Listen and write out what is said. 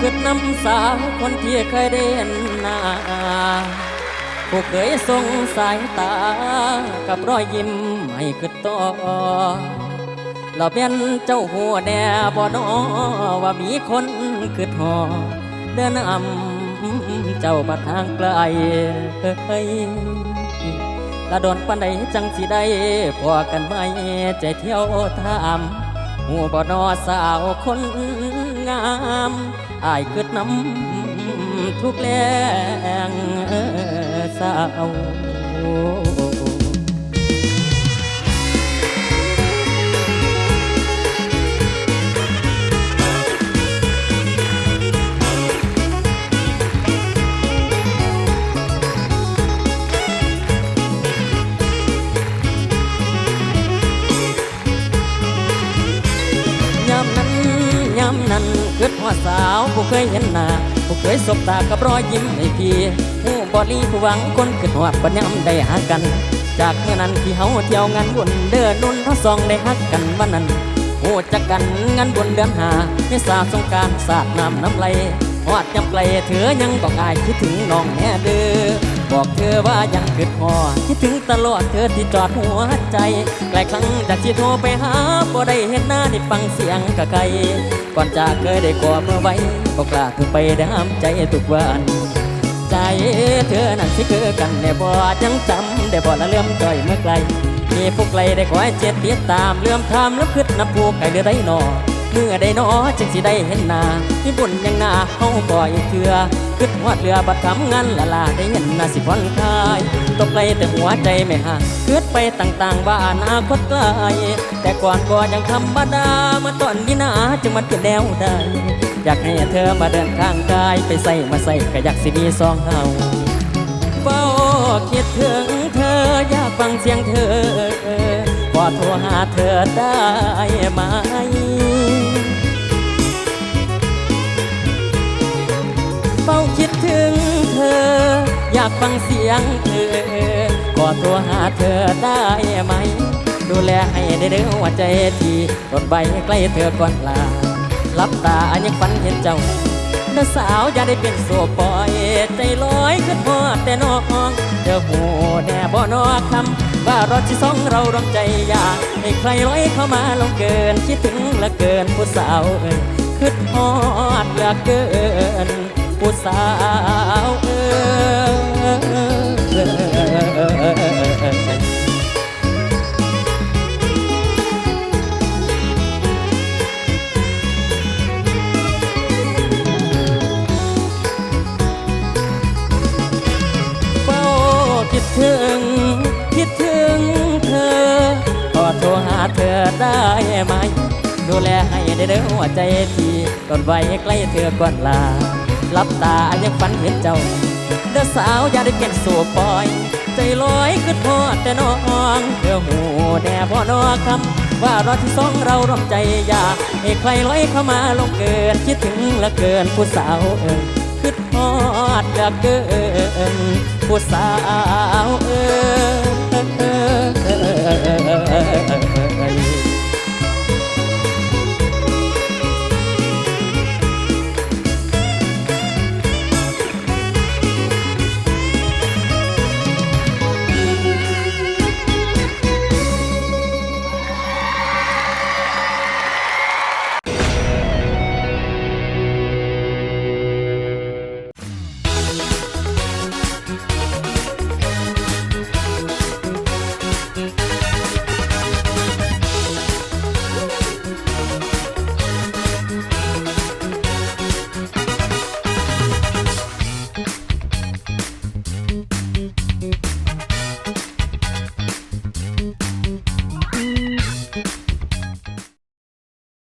คือน้ำสาวคนที่เคยได้เห็นหน้าผู้เคยส่งสายตา กับรอยยิ้มให้คือต่อเราเป็นเจ้าหัวแน่บ่นอว่ามีคนคือทอเดินอำเจ้าบัดทางไกลเฮ้ยละโดนปันใดจังสิได้พอกันไหมใจเที่ยวถาม หัวบ่นอสาวคนงามอายคืดน้ำทุกแรงสาว ดหัว่าสาวผู้เคยเห็นหน้าผู้เคยสบตากับรอยยิ้มให้พี่ผู้บอลีผู้หวังคนคิดหอดปัญญามได้หากัน จากเมื่อนั้นที่เฮาเที่ยวงานบุญเดินนุ่นทั้งสองได้ฮักกันวันนั้นโอ้จักกันงานบุญเดือนหาให้สาสงการสาดน้ำน้ำไหลหอดยำไกลเถือยังบอกอายคิดถึงน้องแน่เด้อ บอกเธอว่ายังคิดหอคิดถึงตลอดเธอที่จอดหัวใจหลายครั้งจากที่โทรไปหาบ่ได้เห็นหน้าได้ฟังเสียงกะไกลก่อนจากเคยได้กอดเมื่อไว้บอกลาเธอไปได้ห้ามใจทุกวันใจเธอนั้นสิคือกันได้บ่ยังจำได้บ่ละเลื่อมจ่อยเมื่อไกลมีผู้ไกลได้คอยเจ็ดติดตามเลื่อมทามแล้วคิดนับผู้ไกลเดือได้นอเมื่อได้นอจึงสิได้เห็นหน้าที่บุญยังหน้าเฮาบ่อยเถื่อ คิดฮอดเรือบัดทำงานละลาได้เห็นน้าสิผ่อนคลายตกไกลแต่หัวใจไม่ห่างคิดไปต่างๆว่าอนาคตไกลแต่ก่อนก็ยังธรรมดามื่อตอนนี้นาจึงมันเป็นแนวได้อยากให้เธอมาเดินข้างกายไปใส่มาใส่ก็อยากสิมีสองเฮาเฝ้าคิดถึงเธออยากฟังเสียงเธอพอโทรหาเธอได้ไหม อยากฟังเสียงเธอขอโทรหาเธอได้ไหม ดูแลให้ได้เด้อหัวใจทีรถใบใกล้เธอก่อนลาลับตาอันยังฝันเห็นเจ้าน้าสาวอย่าได้เป็นโสปล่อย ใจลอยขึ้นพอดแต่น้องเธอหูแน่บ่นอคำว่ารถที่สองเรารวมใจอยากให้ใครร้อยเข้ามาลงเกิน คิดถึงลือเกินผู้สาวเอ้ยขึ้นฮอดลือเกินผู้สาวเอ้ย ได้ไหม ดูแลให้ได้เด้อหัวใจทีก่อนไว้ใกล้เธอก่อนลาลับตาอยังฝันเห็นเจ้า เด้อสาวอย่าได้เป็นสู่ปล่อย ใจลอยขึ้นพอดแต่น้องเธอหูแน่บ่นอคำว่ารอที่สองเราร่วมใจอยากให้ใครลอยเข้ามาลงเกินคิดถึงลือเกินผู้สาวเอ่ยคิดฮอดลือเกินผู้สาวเออ